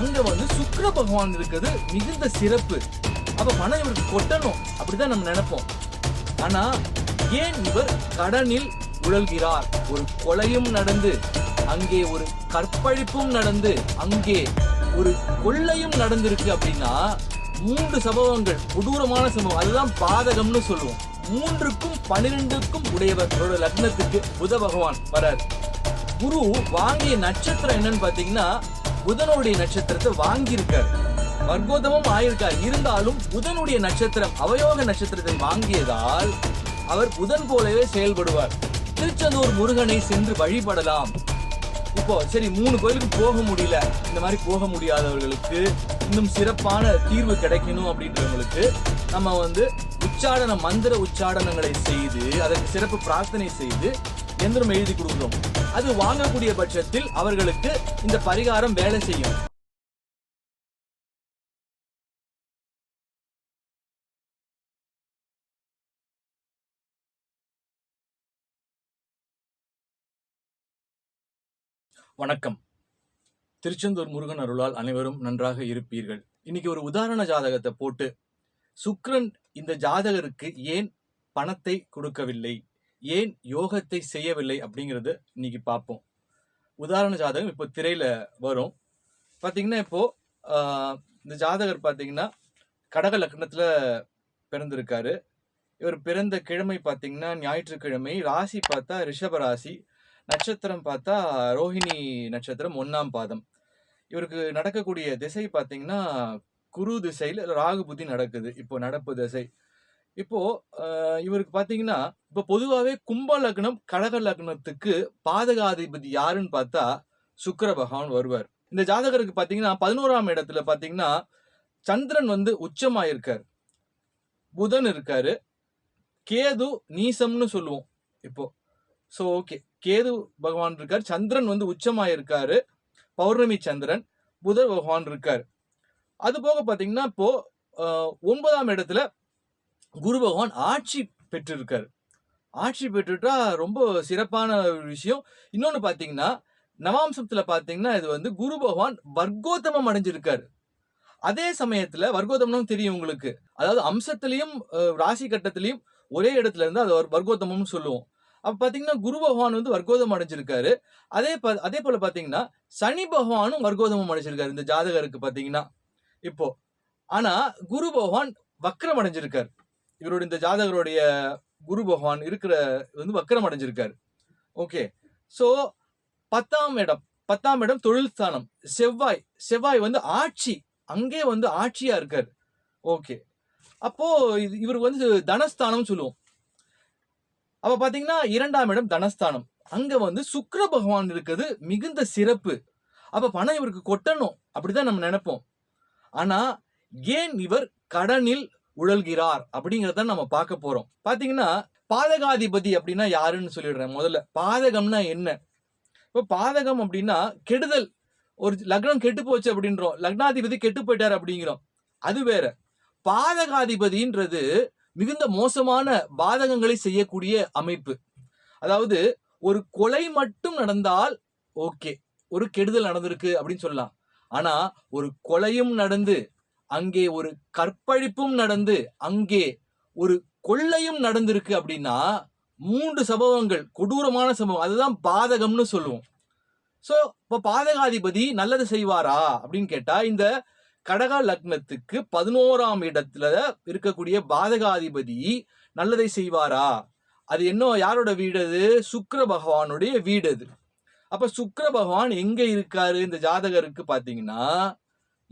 அங்க வந்து சுக்கிர பகவான் இருக்கிறது மிகுந்த சிறப்பு. அப்ப பணம் இவருக்கு கொட்டணும். அப்படிதான் நம்ம நினைப்போம். ஆனா ஏன் இவர் கடனில் உழல்கிறார்? ஒரு கொலையும் நடந்து அங்கே ஒரு கற்பழிப்பும் நடந்து அங்கே ஒரு கொள்ளையும் நடந்திருக்கு அப்படின்னா மூன்று சம்பவங்கள் கொடூரமான சம்பவம். அதுதான் பாதகம்னு சொல்லுவோம். மூன்றுக்கும் பன்னிரெண்டுக்கும் உடையவர். அவரோட லக்னத்துக்கு புத பகவான் வரார். குரு வாங்கிய நட்சத்திரம் என்னன்னு பாத்தீங்கன்னா புதனுடைய நட்சத்திரத்தை வாங்கியிருக்கார். வர்க்கோதமும் ஆயிருக்கார். இருந்தாலும் புதனுடைய நட்சத்திரம் அவயோக நட்சத்திரத்தை வாங்கியதால் அவர் புதன் போலவே செயல்படுவார். திருச்செந்தூர் முருகனை சென்று வழிபடலாம். இப்போ சரி மூணு கோயிலுக்கு போக முடியல. இந்த மாதிரி போக முடியாதவர்களுக்கு இன்னும் சிறப்பான தீர்வு கிடைக்கணும் அப்படின்றவங்களுக்கு நம்ம வந்து உச்சாடன மந்திர உச்சாடனங்களை செய்து அதற்கு சிறப்பு பிரார்த்தனை செய்து எந்திரம் எழுதி கொடுக்குறோம். அது வாங்கக்கூடிய பட்சத்தில் அவர்களுக்கு இந்த பரிகாரம் வேலை செய்யும். வணக்கம். திருச்செந்தூர் முருகன் அருளால் அனைவரும் நன்றாக இருப்பீர்கள். இன்னைக்கு ஒரு உதாரண ஜாதகத்தை போட்டு சுக்ரன் இந்த ஜாதகருக்கு ஏன் பணத்தை கொடுக்கவில்லை? ஏன் யோகத்தை செய்யவில்லை அப்படிங்கிறது இன்னைக்கு பார்ப்போம். உதாரண ஜாதகம் இப்போ திரையில் வரும். பார்த்தீங்கன்னா இப்போது இந்த ஜாதகர் பார்த்தீங்கன்னா கடக லக்னத்தில் பிறந்திருக்காரு. இவர் பிறந்த கிழமை பார்த்தீங்கன்னா ஞாயிற்றுக்கிழமை ராசி பார்த்தா ரிஷப ராசி நட்சத்திரம் பார்த்தா ரோஹிணி நட்சத்திரம் ஒன்றாம் பாதம். இவருக்கு நடக்கக்கூடிய திசை பார்த்தீங்கன்னா குரு திசையில் ராகு புத்தி நடக்குது. இப்போ நடப்பு திசை. இப்போ இவருக்கு பாத்தீங்கன்னா இப்போ பொதுவாகவே கும்ப லக்னம் கடக லக்னத்துக்கு பாதகாதிபதி யாருன்னு பார்த்தா சுக்கர பகவான் வருவார். இந்த ஜாதகருக்கு பாத்தீங்கன்னா பதினோராம் இடத்துல பாத்தீங்கன்னா சந்திரன் வந்து உச்சமாயிருக்கார். புதன் இருக்காரு. கேது நீசம்னு சொல்லுவோம். இப்போ ஸோ ஓகே கேது பகவான் இருக்கார். சந்திரன் வந்து உச்சமாயிருக்காரு. பௌர்ணமி சந்திரன் புதர் பகவான் இருக்கார். அது போக பார்த்தீங்கன்னா இப்போ ஒன்பதாம் இடத்துல குரு பகவான் ஆட்சி பெற்றிருக்கார். ஆட்சி பெற்றுட்டா ரொம்ப சிறப்பான ஒரு விஷயம். இன்னொன்று பார்த்தீங்கன்னா நவாம்சத்தில் பார்த்தீங்கன்னா இது வந்து குரு பகவான் வர்க்கோத்தமம் அடைஞ்சிருக்காரு. அதே சமயத்தில் வர்க்கோத்தமனம் தெரியும் உங்களுக்கு. அதாவது அம்சத்திலையும் ராசி கட்டத்திலையும் ஒரே இடத்துல இருந்து அது வர்க்கோத்தமம்னு சொல்லுவோம். அப்போ பார்த்தீங்கன்னா குரு பகவான் வந்து வர்க்கோதம் அடைஞ்சிருக்காரு. அதே ப- அதே போல் பார்த்தீங்கன்னா சனி பகவானும் வர்க்கோதமம் அடைஞ்சிருக்காரு. இந்த ஜாதகருக்கு பார்த்தீங்கன்னா இப்போ ஆனால் குரு பகவான் வக்ரம் அடைஞ்சிருக்காரு. இவருடைய இந்த ஜாதகருடைய குரு பகவான் இருக்கிற வந்து வக்கரம் அடைஞ்சிருக்காரு. ஓகே ஸோ பத்தாம் இடம் பத்தாம் இடம் தொழில் ஸ்தானம் செவ்வாய் செவ்வாய் வந்து ஆட்சி அங்கே வந்து ஆட்சியா இருக்கார். ஓகே அப்போ இது வந்து தனஸ்தானம் சொல்லுவோம். அப்ப பாத்தீங்கன்னா இரண்டாம் இடம் தனஸ்தானம். அங்க வந்து சுக்கர பகவான் இருக்கிறது மிகுந்த சிறப்பு. அப்ப பணம் இவருக்கு கொட்டணும் அப்படிதான் நம்ம நினைப்போம். ஆனா ஏன் இவர் கடனில் உழல்கிறார் அப்படிங்கிறத நம்ம பார்க்க போறோம். பாத்தீங்கன்னா பாதகாதிபதி அப்படின்னா யாருன்னு சொல்லிடுறேன் முதல்ல. பாதகம்னா என்ன? இப்போ பாதகம் அப்படின்னா கெடுதல். ஒரு லக்னம் கெட்டு போச்சு அப்படின்றோம். லக்னாதிபதி கெட்டு போயிட்டார் அப்படிங்கிறோம். அது வேற. பாதகாதிபதின்றது மிகுந்த மோசமான பாதகங்களை செய்யக்கூடிய அமைப்பு. அதாவது ஒரு கொலை மட்டும் நடந்தால் ஓகே. ஒரு கெடுதல் நடந்திருக்கு அப்படின்னு சொல்லலாம். ஆனா ஒரு கொலையும் நடந்து அங்கே ஒரு கற்பழிப்பும் நடந்து அங்கே ஒரு கொள்ளையும் நடந்திருக்கு அப்படின்னா மூன்று சம்பவங்கள் கொடூரமான சம்பவம் அதுதான் பாதகம்னு சொல்லுவோம். ஸோ இப்போ பாதகாதிபதி நல்லது செய்வாரா அப்படின்னு கேட்டால் இந்த கடக லக்னத்துக்கு பதினோராம் இடத்துல இருக்கக்கூடிய பாதகாதிபதி நல்லதை செய்வாரா? அது என்ன யாரோட வீடு அது? சுக்கர பகவானுடைய வீடு அது. அப்போ சுக்கர பகவான் எங்கே இருக்காரு? இந்த ஜாதகருக்கு பார்த்தீங்கன்னா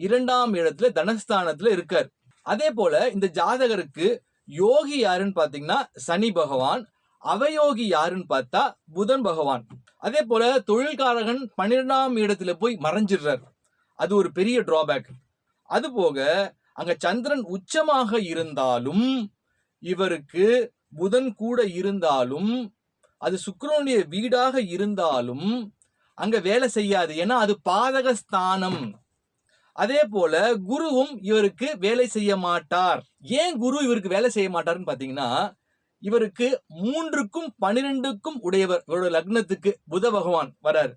இரண்டாம் இடத்துல தனஸ்தானத்துல இருக்கார். அதே போல இந்த ஜாதகருக்கு யோகி யாருன்னு பாத்தீங்கன்னா சனி பகவான் அவயோகி யாருன்னு பார்த்தா புதன் பகவான். அதே போல தொழில்காரகன் பன்னிரெண்டாம் இடத்துல போய் மறைஞ்சிடுறார். அது ஒரு பெரிய டிராபேக் அது போக அங்க சந்திரன் உச்சமாக இருந்தாலும் இவருக்கு புதன் கூட இருந்தாலும் அது சுக்கரனுடைய வீடாக இருந்தாலும் அங்க வேலை செய்யாது. ஏன்னா அது பாதக ஸ்தானம் அதே போல குருவும் இவருக்கு வேலை செய்ய மாட்டார். ஏன் குரு இவருக்கு வேலை செய்ய மாட்டார்னு பாத்தீங்கன்னா இவருக்கு மூன்றுக்கும் பனிரெண்டுக்கும் உடையவர் இவரோட லக்னத்துக்கு புத பகவான் வரார்.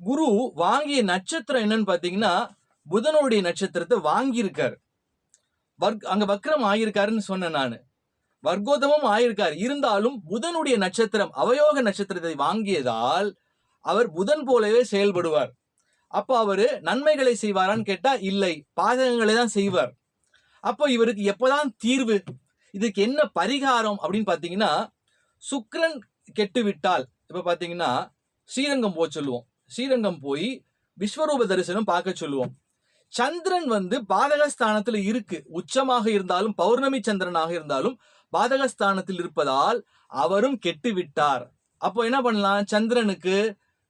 குரு வாங்கிய நட்சத்திரம் என்னன்னு பாத்தீங்கன்னா புதனுடைய நட்சத்திரத்தை வாங்கியிருக்காரு. வர்க் அங்க வக்ரம் ஆகியிருக்காருன்னு சொன்னேன் நான். வர்க்கோதமும் ஆயிருக்கார். இருந்தாலும் புதனுடைய நட்சத்திரம் அவயோக நட்சத்திரத்தை வாங்கியதால் அவர் புதன் போலவே செயல்படுவார். அப்போ அவரு நன்மைகளை செய்வாரான்னு கேட்டா இல்லை. பாதகங்களை தான் செய்வார். அப்போ இவருக்கு எப்போதான் தீர்வு இதுக்கு என்ன பரிகாரம் அப்படின்னு பார்த்தீங்கன்னா சுக்ரன் கெட்டு விட்டால் இப்போ பார்த்தீங்கன்னா ஸ்ரீரங்கம் போக சொல்லுவோம். ஸ்ரீரங்கம் போய் விஸ்வரூப தரிசனம் பார்க்க சொல்லுவோம். சந்திரன் வந்து பாதகஸ்தானத்தில் இருக்கு. உச்சமாக இருந்தாலும் பௌர்ணமி சந்திரனாக இருந்தாலும் பாதகஸ்தானத்தில் இருப்பதால் அவரும் கெட்டு விட்டார் அப்போ என்ன பண்ணலாம்? சந்திரனுக்கு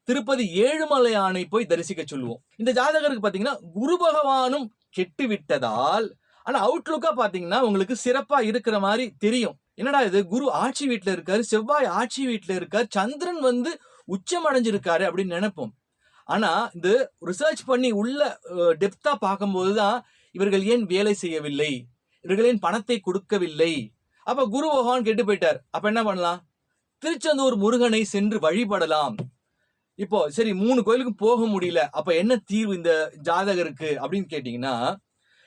திருப்பதி ஏழுமலையானை போய் தரிசிக்க சொல்லுவோம். இந்த ஜாதகருக்கு பார்த்தீங்கன்னா குரு பகவானும் கெட்டு விட்டதால் ஆனால் அவுட்லுக்காக பார்த்தீங்கன்னா உங்களுக்கு சிறப்பாக இருக்கிற மாதிரி தெரியும். என்னடா இது? குரு ஆட்சி வீட்டில் இருக்காரு செவ்வாய் ஆட்சி வீட்டில் இருக்கார் சந்திரன் வந்து உச்சம் அடைஞ்சிருக்காரு அப்படின்னு நினைப்போம். ஆனால் இந்த ரிசர்ச் பண்ணி உள்ள டெப்த்தாக பார்க்கும்போது தான் இவர்கள் ஏன் வேலை செய்யவில்லை? இவர்கள் ஏன் பணத்தை கொடுக்கவில்லை? அப்போ குரு பகவான் கெட்டு போயிட்டார். அப்போ என்ன பண்ணலாம்? திருச்செந்தூர் முருகனை சென்று வழிபடலாம். இப்போ சரி மூணு கோயிலுக்கு போக முடியல. அப்ப என்ன தீர்வு இந்த ஜாதகருக்கு அப்படின்னு கேட்டீங்கன்னா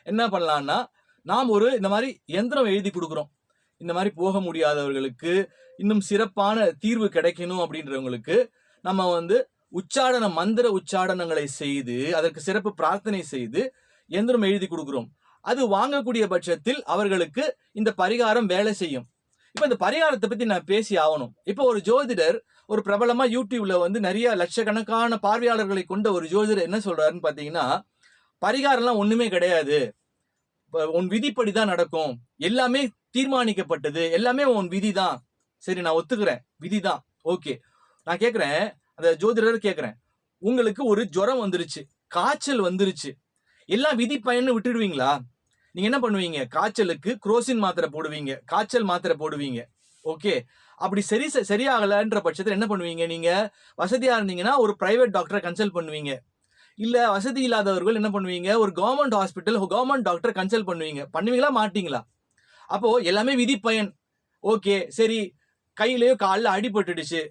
என்ன பண்ணலாம்னா நாம் ஒரு இந்த மாதிரி எந்திரம் எழுதி கொடுக்குறோம். இந்த மாதிரி போக முடியாதவர்களுக்கு இன்னும் சிறப்பான தீர்வு கிடைக்கணும் அப்படின்றவங்களுக்கு நம்ம வந்து உச்சாடன மந்திர உச்சாடனங்களை செய்து அதற்கு சிறப்பு பிரார்த்தனை செய்து எந்திரம் எழுதி கொடுக்குறோம். அது வாங்கக்கூடிய பட்சத்தில் அவர்களுக்கு இந்த பரிகாரம் வேலை செய்யும். இப்போ இந்த பரிகாரத்தை பற்றி நான் பேசி ஆகணும். இப்போ ஒரு ஜோதிடர் ஒரு பிரபலமாக யூடியூப்ல வந்து நிறைய லட்சக்கணக்கான பார்வையாளர்களை கொண்ட ஒரு ஜோதிடர் என்ன சொல்கிறாருன்னு பார்த்தீங்கன்னா பரிகாரம்லாம் ஒன்றுமே கிடையாது. உன் விதிப்படி தான் நடக்கும். எல்லாமே தீர்மானிக்கப்பட்டது. எல்லாமே உன் விதி தான் சரி நான் ஒத்துக்கிறேன். விதி தான் ஓகே. நான் கேட்குறேன் அந்த ஜோதிடர் கேட்குறேன் உங்களுக்கு ஒரு ஜுரம் வந்துருச்சு. காய்ச்சல் வந்துருச்சு. எல்லாம் விதி பயன்னு விட்டுடுவீங்களா? நீங்க என்ன பண்ணுவீங்க? காய்ச்சலுக்கு குரோசின் மாத்திரை போடுவீங்க. காய்ச்சல் மாத்திரை போடுவீங்க. ஓகே. அப்படி சரி சரியாகலைன்ற பட்சத்தில் என்ன பண்ணுவீங்க நீங்க? வசதியா இருந்தீங்கன்னா ஒரு பிரைவேட் டாக்டரை கன்சல்ட் பண்ணுவீங்க. இல்ல வசதி இல்லாதவர்கள் என்ன பண்ணுவீங்க? ஒரு government hospital government doctor consult பண்ணுவீங்க. பண்ணுவீங்களா? மாட்டீங்களா? அப்போ எல்லாமே விதி பயன். ஓகே. சரி. கையிலேயோ காலில் அடிபட்டுடுச்சு.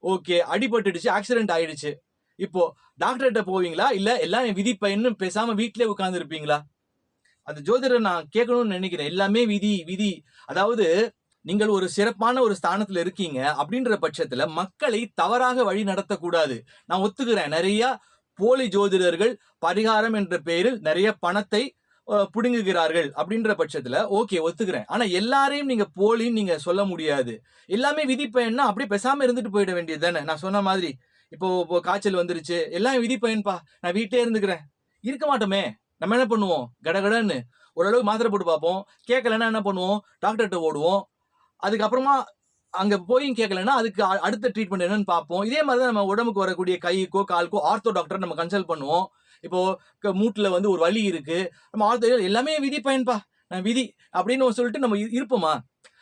ஓகே. அடிபட்டுடுச்சு ஆக்சிடென்ட் ஆயிடுச்சு. இப்போ டாக்டர்கிட்ட போவீங்களா? இல்ல எல்லாம் விதி பயன்னு பேசாம வீட்டிலே உட்காந்துருப்பீங்களா அந்த ஜோதிடர் நான் கேட்கணும்னு நினைக்கிறேன். எல்லாமே விதி விதி. அதாவது நீங்கள் ஒரு சிறப்பான ஒரு ஸ்தானத்துல இருக்கீங்க அப்படின்ற பட்சத்துல மக்களை தவறாக வழி நடத்தக்கூடாது. நான் ஒத்துக்கிறேன். நிறைய போலி ஜோதிடர்கள் பரிகாரம் என்ற பெயரில் நிறைய பணத்தை பிடுங்குகிறார்கள் அப்படின்ற பட்சத்துல ஓகே ஒத்துக்கிறேன். ஆனா எல்லாரையும் நீங்க போலின்னு நீங்க சொல்ல முடியாது. எல்லாமே விதிப்பயன்னா அப்படியே பெசாம இருந்துட்டு போயிட வேண்டியது தானே? நான் சொன்ன மாதிரி. இப்போ காய்ச்சல் வந்துருச்சு. எல்லாம் விதிப்பயன்பா. நான் வீட்டே இருந்துக்கிறேன். இருக்க மாட்டோமே. நம்ம என்ன பண்ணுவோம்? கடகடன்னு ஓரளவு மாத்திரை போட்டு பார்ப்போம். கேட்கலன்னா என்ன பண்ணுவோம்? டாக்டர்கிட்ட ஓடுவோம். அதுக்கப்புறமா அங்கே போயும் கேட்கலன்னா அதுக்கு அ- அடுத்த ட்ரீட்மெண்ட் என்னன்னு பார்ப்போம். இதே மாதிரி தான் நம்ம உடம்புக்கு வரக்கூடிய கைக்கோ கால்க்கோ ஆர்த்தோ டாக்டர் நம்ம கன்சல்ட் பண்ணுவோம். இப்போ க- வந்து ஒரு வலி இருக்கு. நம்ம ஆர்த்தோ எல்லாமே விதி பயன்பா. நான் விதி அப்படின்னு சொல்லிட்டு நம்ம இருப்போமா?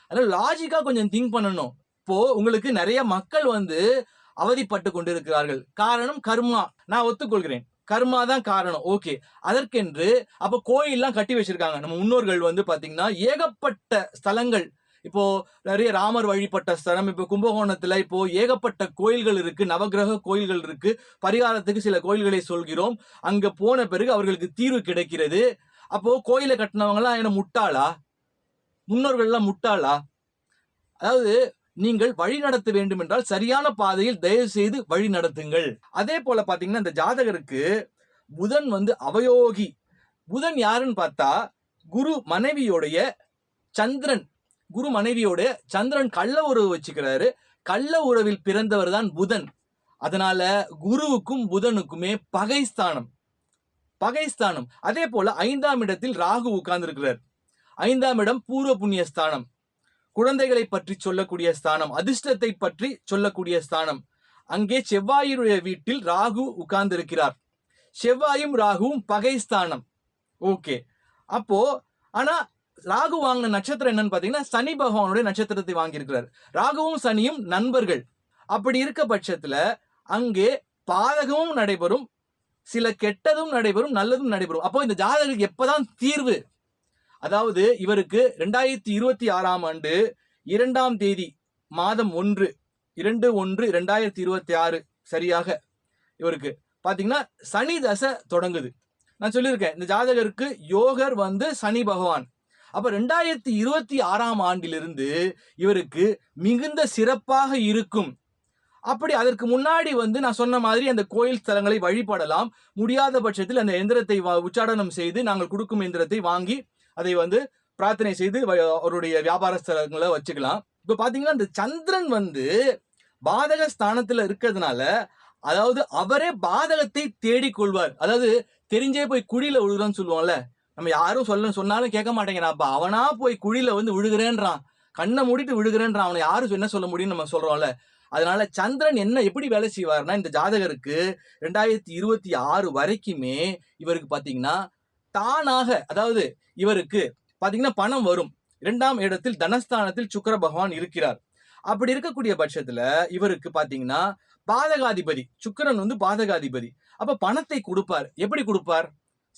அதனால் லாஜிக்காக கொஞ்சம் திங்க் பண்ணணும். இப்போ உங்களுக்கு நிறைய மக்கள் வந்து அவதிப்பட்டு கொண்டிருக்கிறார்கள். காரணம் கர்மா. நான் ஒத்துக்கொள்கிறேன். கர்மா தான் காரணம். ஓகே அதற்கென்று அப்ப கோயில்லாம் கட்டி வச்சிருக்காங்க. நம்ம முன்னோர்கள் வந்து பாத்தீங்கன்னா ஏகப்பட்ட ஸ்தலங்கள். இப்போ நிறைய ராமர் வழிபட்ட ஸ்தலம் இப்போ கும்பகோணத்துல இப்போ ஏகப்பட்ட கோயில்கள் இருக்கு. நவக்கிரக கோயில்கள் இருக்கு. பரிகாரத்துக்கு சில கோயில்களை சொல்கிறோம். அங்க போன பிறகு அவர்களுக்கு தீர்வு கிடைக்கிறது. அப்போ கோயிலை கட்டினவங்கலாம் என்ன முட்டாளா? முன்னோர்கள்லாம் முட்டாளா? அதாவது நீங்கள் வழி நடத்த வேண்டும் என்றால் சரியான பாதையில் தயவு செய்து வழி நடத்துங்கள். அதே போல பாத்தீங்கன்னா இந்த ஜாதகருக்கு புதன் வந்து அவயோகி. புதன் யாருன்னு பார்த்தா குரு மனைவியோடைய சந்திரன். குரு மனைவியோட சந்திரன் கள்ள உறவு வச்சுக்கிறாரு. கள்ள உறவில் பிறந்தவர் தான் புதன். அதனால குருவுக்கும் புதனுக்குமே பகைஸ்தானம் பகைஸ்தானம் அதே போல ஐந்தாம் இடத்தில் ராகு உட்கார்ந்திருக்கிறார். ஐந்தாம் இடம் பூர்வ புண்ணிய ஸ்தானம். குழந்தைகளை பற்றி சொல்லக்கூடிய ஸ்தானம் அதிர்ஷ்டத்தை பற்றி சொல்லக்கூடிய ஸ்தானம். அங்கே செவ்வாயுடைய வீட்டில் ராகு உட்கார்ந்திருக்கிறார். செவ்வாயும் ராகுவும் பகை ஸ்தானம். ஓகே. அப்போ ஆனா ராகு வாங்கின நட்சத்திரம் என்னன்னு பாத்தீங்கன்னா சனி பகவானுடைய நட்சத்திரத்தை வாங்கியிருக்கிறார். ராகுவும் சனியும் நண்பர்கள். அப்படி இருக்க பட்சத்துல அங்கே பாதகமும் நடைபெறும் சில கெட்டதும் நடைபெறும் நல்லதும் நடைபெறும். அப்போ இந்த ஜாதகத்துக்கு எப்பதான் தீர்வு? அதாவது இவருக்கு ரெண்டாயிரத்தி இருபத்தி ஆறாம் ஆண்டு இரண்டாம் தேதி மாதம் ஒன்று இரண்டு ஒன்று ரெண்டாயிரத்தி இருபத்தி ஆறு சரியாக இவருக்கு. பார்த்தீங்கன்னா சனி தசை தொடங்குது. நான் சொல்லியிருக்கேன் இந்த ஜாதகருக்கு யோகர் வந்து சனி பகவான். அப்போ ரெண்டாயிரத்தி இருபத்தி ஆறாம் ஆண்டிலிருந்து இவருக்கு மிகுந்த சிறப்பாக இருக்கும். அப்படி அதற்கு முன்னாடி வந்து நான் சொன்ன மாதிரி அந்த கோயில் ஸ்தலங்களை வழிபடலாம். முடியாத பட்சத்தில் அந்த எந்திரத்தை வா- உச்சாடனம் செய்து நாங்கள் கொடுக்கும் எந்திரத்தை வாங்கி அதை வந்து பிரார்த்தனை செய்து அவருடைய வியாபார ஸ்தலங்களை வச்சுக்கலாம். இப்போ பார்த்தீங்கன்னா இந்த சந்திரன் வந்து பாதக ஸ்தானத்தில் இருக்கிறதுனால அதாவது அவரே பாதகத்தை தேடிக்கொள்வார் அதாவது தெரிஞ்சே போய் குழியில் விழுகிறான்னு சொல்லுவோம்ல. நம்ம யாரும் சொல்ல சொன்னாலும் கேட்க மாட்டேங்கிறான். அப்போ அவனா போய் குழியில் வந்து விழுகிறேன்றான். கண்ணை மூடிட்டு விழுகிறேன்றான். அவனை யாரும் என்ன சொல்ல முடியும்னு நம்ம சொல்கிறோம்ல அதனால சந்திரன் என்ன எப்படி வேலை செய்வார்னா இந்த ஜாதகருக்கு ரெண்டாயிரத்தி இருபத்தி ஆறு வரைக்குமே இவருக்கு பார்த்தீங்கன்னா தானாக அதாவது இவருக்கு பாத்தீங்கன்னா பணம் வரும். இரண்டாம் இடத்தில் தனஸ்தானத்தில் சுக்கர பகவான் இருக்கிறார். அப்படி இருக்கக்கூடிய பட்சத்துல இவருக்கு பாத்தீங்கன்னா பாதகாதிபதி சுக்கிரன் வந்து பாதகாதிபதி. அப்ப பணத்தை கொடுப்பார். எப்படி கொடுப்பார்?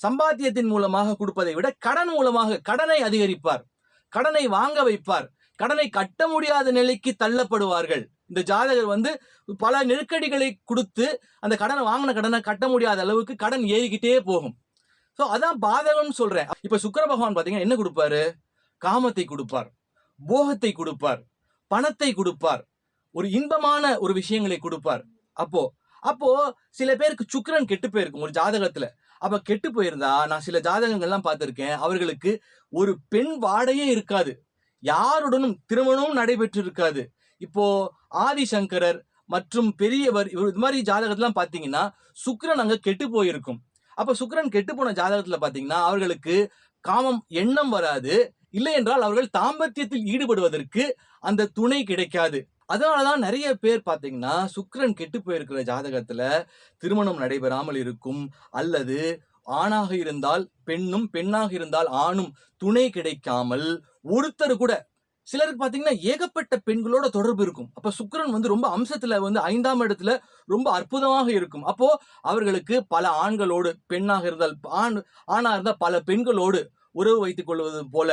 சம்பாத்தியத்தின் மூலமாக கொடுப்பதை விட கடன் மூலமாக கடனை அதிகரிப்பார். கடனை வாங்க வைப்பார். கடனை கட்ட முடியாத நிலைக்கு தள்ளப்படுவார்கள். இந்த ஜாதகர் வந்து பல நெருக்கடிகளை கொடுத்து அந்த கடனை வாங்கின கடனை கட்ட முடியாத அளவுக்கு கடன் ஏறிக்கிட்டே போகும். ஸோ அதான் பாதகம்னு சொல்றேன். இப்போ சுக்கர பகவான் பார்த்தீங்கன்னா என்ன கொடுப்பாரு? காமத்தை கொடுப்பார். போகத்தை கொடுப்பார். பணத்தை கொடுப்பார். ஒரு இன்பமான ஒரு விஷயங்களை கொடுப்பார். அப்போ அப்போ சில பேருக்கு சுக்கரன் கெட்டு போயிருக்கும் ஒரு ஜாதகத்துல. அப்ப கெட்டு போயிருந்தா நான் சில ஜாதகங்கள்லாம் பார்த்துருக்கேன். அவர்களுக்கு ஒரு பெண் வாடையே இருக்காது. யாருடனும் திருமணமும் நடைபெற்று இருக்காது இப்போ ஆதிசங்கரர் மற்றும் பெரியவர் இவர் இது மாதிரி ஜாதகத்தெல்லாம் பார்த்தீங்கன்னா சுக்கரன் அங்க கெட்டு போயிருக்கும். அப்ப சுக்கரன் கெட்டு போன ஜாதகத்துல பாத்தீங்கன்னா அவர்களுக்கு காமம் எண்ணம் வராது. இல்லை என்றால் அவர்கள் தாம்பத்தியத்தில் ஈடுபடுவதற்கு அந்த துணை கிடைக்காது. அதனாலதான் நிறைய பேர் பார்த்தீங்கன்னா சுக்கிரன் கெட்டு போயிருக்கிற ஜாதகத்துல திருமணம் நடைபெறாமல் இருக்கும். அல்லது ஆணாக இருந்தால் பெண்ணும் பெண்ணாக இருந்தால் ஆணும் துணை கிடைக்காமல் ஒருத்தர் கூட சிலருக்கு பார்த்தீங்கன்னா ஏகப்பட்ட பெண்களோட தொடர்பு இருக்கும். அப்போ சுக்கரன் வந்து ரொம்ப அம்சத்தில் வந்து ஐந்தாம் இடத்துல ரொம்ப அற்புதமாக இருக்கும். அப்போது அவர்களுக்கு பல ஆண்களோடு பெண்ணாக இருந்தால் ஆண் ஆணாக இருந்தால் பல பெண்களோடு உறவு வைத்துக் கொள்வது போல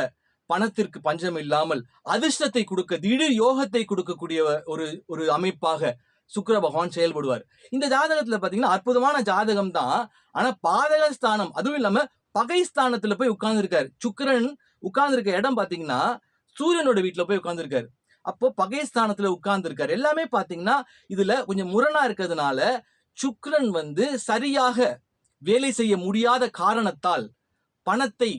பணத்திற்கு பஞ்சம் இல்லாமல் அதிர்ஷ்டத்தை கொடுக்க திடீர் யோகத்தை கொடுக்கக்கூடிய ஒரு ஒரு அமைப்பாக சுக்கர பகவான் செயல்படுவார். இந்த ஜாதகத்துல பாத்தீங்கன்னா அற்புதமான ஜாதகம் தான். ஆனா பாதக ஸ்தானம் அதுவும் இல்லாம பகை ஸ்தானத்துல போய் உட்கார்ந்துருக்காரு. சுக்கரன் உட்கார்ந்துருக்க இடம் பாத்தீங்கன்னா சூரியனோட வீட்டில் போய் உட்காந்துருக்காரு அப்போ பகைஸ்தானத்தில் உட்கார்ந்துருக்காரு. எல்லாமே பார்த்தீங்கன்னா இதில் கொஞ்சம் முரணா இருக்கிறதுனால சுக்ரன் வந்து சரியாக வேலை செய்ய முடியாத காரணத்தால் பணத்தை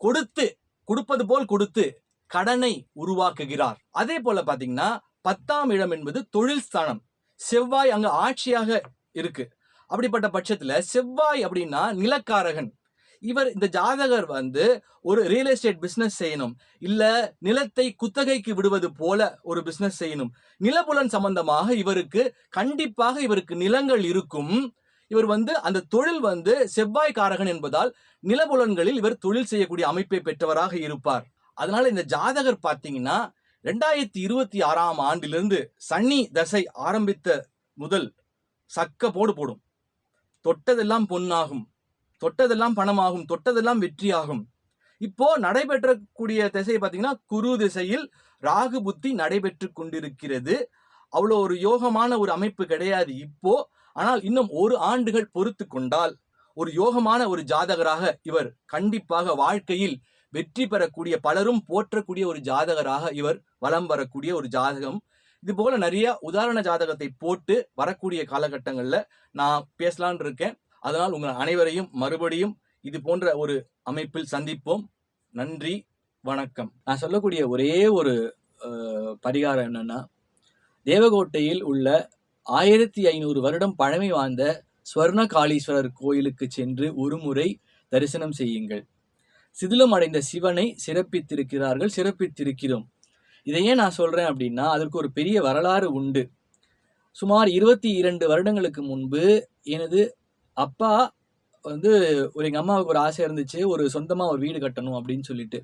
கொடுத்து கொடுப்பது போல் கொடுத்து கடனை உருவாக்குகிறார். அதே போல பார்த்தீங்கன்னா பத்தாம் இடம் என்பது தொழில் ஸ்தானம். செவ்வாய் அங்கே ஆட்சியாக இருக்கு. அப்படிப்பட்ட பட்சத்தில் செவ்வாய் அப்படின்னா நிலக்காரகன். இவர் இந்த ஜாதகர் வந்து ஒரு ரியல் எஸ்டேட் பிஸ்னஸ் செய்யணும். இல்ல நிலத்தை குத்தகைக்கு விடுவது போல ஒரு பிஸ்னஸ் செய்யணும். நிலபுலன் சம்பந்தமாக இவருக்கு கண்டிப்பாக இவருக்கு நிலங்கள் இருக்கும். இவர் வந்து அந்த தொழில் வந்து செவ்வாய் காரகன் என்பதால் நிலபுலன்களில் இவர் தொழில் செய்யக்கூடிய அமைப்பை பெற்றவராக இருப்பார். அதனால இந்த ஜாதகர் பார்த்தீங்கன்னா ரெண்டாயிரத்தி இருபத்தி ஆறாம் ஆண்டிலிருந்து சனி தசை ஆரம்பித்த முதல் சக்க போடு போடும். தொட்டதெல்லாம் பொன்னாகும். தொட்டதெல்லாம் பணமாகும் தொட்டதெல்லாம் வெற்றியாகும். இப்போ நடைபெற்றக்கூடிய திசை பார்த்தீங்கன்னா குரு திசையில் ராகு புத்தி நடைபெற்று கொண்டிருக்கிறது. அவ்வளோ ஒரு யோகமான ஒரு அமைப்பு கிடையாது இப்போ. ஆனால் இன்னும் ஒரு ஆண்டுகள் பொறுத்து கொண்டால் ஒரு யோகமான ஒரு ஜாதகராக இவர் கண்டிப்பாக வாழ்க்கையில் வெற்றி பெறக்கூடிய பலரும் போற்றக்கூடிய ஒரு ஜாதகராக இவர் வலம் வரக்கூடிய ஒரு ஜாதகம். இது போல நிறைய உதாரண ஜாதகத்தை போட்டு வரக்கூடிய காலகட்டங்களில் நான் பேசலான் இருக்கேன். அதனால் உங்கள் அனைவரையும் மறுபடியும் இது போன்ற ஒரு அமைப்பில் சந்திப்போம். நன்றி வணக்கம். நான் சொல்லக்கூடிய ஒரே ஒரு பரிகாரம் என்னன்னா தேவகோட்டையில் உள்ள ஆயிரத்தி ஐநூறு வருடம் பழமை வாய்ந்த ஸ்வர்ணகாளீஸ்வரர் கோயிலுக்கு சென்று ஒருமுறை தரிசனம் செய்யுங்கள். சிதிலம் அடைந்த சிவனை சிறப்பித்திருக்கிறார்கள் சிறப்பித்திருக்கிறோம். இதை ஏன் நான் சொல்றேன் அப்படின்னா அதற்கு ஒரு பெரிய வரலாறு உண்டு. சுமார் இருபத்தி இரண்டு வருடங்களுக்கு முன்பு எனது அப்பா வந்து ஒரு எங்கள் அம்மாவுக்கு ஒரு ஆசை இருந்துச்சு ஒரு சொந்தமாக ஒரு வீடு கட்டணும் அப்படின்னு சொல்லிட்டு.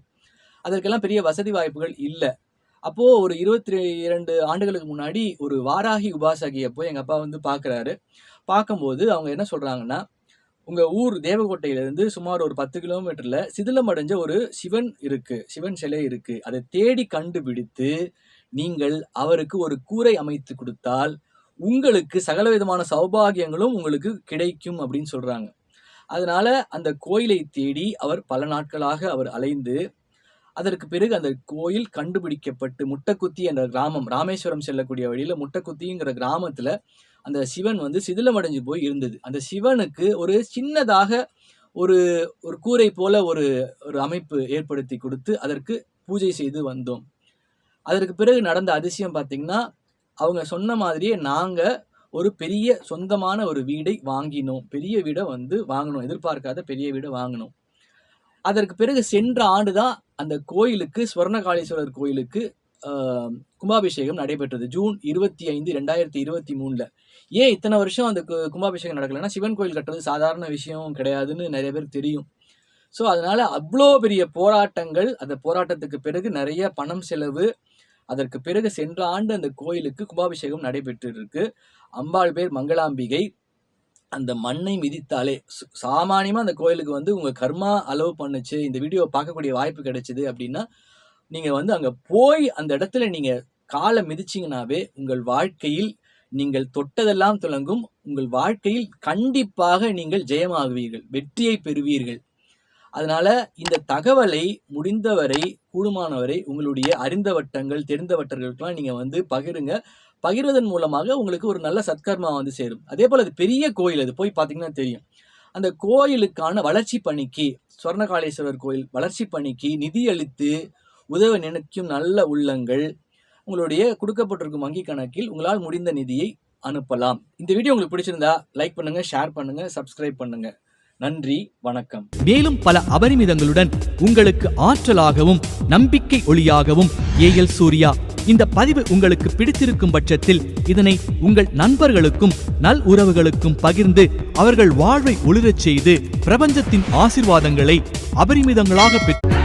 அதற்கெல்லாம் பெரிய வசதி வாய்ப்புகள் இல்லை. அப்போது ஒரு இருபத்தி இரண்டு ஆண்டுகளுக்கு முன்னாடி ஒரு வாராகி உபாசகியை போய் எங்கள் அப்பா வந்து பார்க்குறாரு பார்க்கும்போது அவங்க என்ன சொல்கிறாங்கன்னா உங்கள் ஊர் தேவக்கோட்டையிலேருந்து சுமார் ஒரு பத்து கிலோமீட்டரில் சிதிலமடைஞ்ச ஒரு சிவன் இருக்குது சிவன் சிலை இருக்குது அதை தேடி கண்டுபிடித்து நீங்கள் அவருக்கு ஒரு கூரை அமைத்து கொடுத்தால் உங்களுக்கு சகல விதமான சௌபாகியங்களும் உங்களுக்கு கிடைக்கும் அப்படின்னு சொல்கிறாங்க அதனால அந்த கோயிலை தேடி அவர் பல நாட்களாக அவர் அலைந்து அதற்கு பிறகு அந்த கோயில் கண்டுபிடிக்கப்பட்டு முட்டக்குத்தி என்ற கிராமம் ராமேஸ்வரம் செல்லக்கூடிய வழியில் முட்டக்குத்திங்கிற கிராமத்தில் அந்த சிவன் வந்து சிதிலமடைஞ்சு போய் இருந்தது. அந்த சிவனுக்கு ஒரு சின்னதாக ஒரு ஒரு கூரை போல ஒரு ஒரு அமைப்பு ஏற்படுத்தி கொடுத்து அதற்கு பூஜை செய்து வந்தோம். அதற்கு பிறகு நடந்த அதிசயம் பார்த்தீங்கன்னா அவங்க சொன்ன மாதிரியே நாங்கள் ஒரு பெரிய சொந்தமான ஒரு வீடை வாங்கினோம். பெரிய வீடை வந்து வாங்கினோம். எதிர்பார்க்காத பெரிய வீடை வாங்கினோம். அதற்கு பிறகு சென்ற ஆண்டு தான் அந்த கோயிலுக்கு ஸ்வர்ணகாளீஸ்வரர் கோயிலுக்கு கும்பாபிஷேகம் நடைபெற்றது. ஜூன் இருபத்தி ஐந்து ரெண்டாயிரத்தி இருபத்தி மூணில். ஏன் இத்தனை வருஷம் அந்த கும்பாபிஷேகம் நடக்கலைன்னா சிவன் கோயில் கட்டுறது சாதாரண விஷயம் கிடையாதுன்னு நிறைய பேர் தெரியும். ஸோ அதனால் அவ்வளோ பெரிய போராட்டங்கள் அந்த போராட்டத்துக்கு பிறகு நிறைய பணம் செலவு அதற்கு பிறகு சென்ற ஆண்டு அந்த கோயிலுக்கு கும்பாபிஷேகம் நடைபெற்றிருக்கு. அம்பாள் பேர் மங்களாம்பிகை. அந்த மண்ணை மிதித்தாலே சாமானியமாக அந்த கோயிலுக்கு வந்து உங்கள் கர்மா அளவு பண்ணுச்சு இந்த வீடியோ பார்க்கக்கூடிய வாய்ப்பு கிடைச்சிது அப்படின்னா நீங்கள் வந்து அங்கே போய் அந்த இடத்துல நீங்கள் காலை மிதிச்சீங்கனாவே உங்கள் வாழ்க்கையில் நீங்கள் தொட்டதெல்லாம் துலங்கும். உங்கள் வாழ்க்கையில் கண்டிப்பாக நீங்கள் ஜெயமாகுவீர்கள். வெற்றியை பெறுவீர்கள். அதனால இந்த தகவலை முடிந்தவரை கூடுமானவரை உங்களுடைய அறிந்த வட்டங்கள் தெரிந்த வட்டங்களுக்கெல்லாம் நீங்கள் வந்து பகிருங்க. பகிர்வதன் மூலமாக உங்களுக்கு ஒரு நல்ல சத்கர்மா வந்து சேரும். அதே போல் அது பெரிய கோயில் அது போய் பார்த்தீங்கன்னா தெரியும். அந்த கோயிலுக்கான வளர்ச்சி பணிக்கு ஸ்வர்ணகாளேஸ்வரர் கோயில் வளர்ச்சி பணிக்கு நிதியளித்து உதவ நினைக்கும் நல்ல உள்ளங்கள் உங்களுடைய கொடுக்கப்பட்டிருக்கும் வங்கி கணக்கில் உங்களால் முடிந்த நிதியை அனுப்பலாம். இந்த வீடியோ உங்களுக்கு பிடிச்சிருந்தா லைக் பண்ணுங்கள் ஷேர் பண்ணுங்கள் சப்ஸ்கிரைப் பண்ணுங்கள் நன்றி வணக்கம். மேலும் பல அபரிமிதங்களுடன் உங்களுக்கு ஆற்றலாகவும் நம்பிக்கை ஒளியாகவும் ஏஎல் சூர்யா இந்த பதிவு உங்களுக்கு பிடித்திருக்கும் பட்சத்தில் இதனை உங்கள் நண்பர்களுக்கும் நல் உறவுகளுக்கும் பகிர்ந்து அவர்கள் வாழ்வை ஒளிரச் செய்து பிரபஞ்சத்தின் ஆசிர்வாதங்களை அபரிமிதங்களாக பெற்று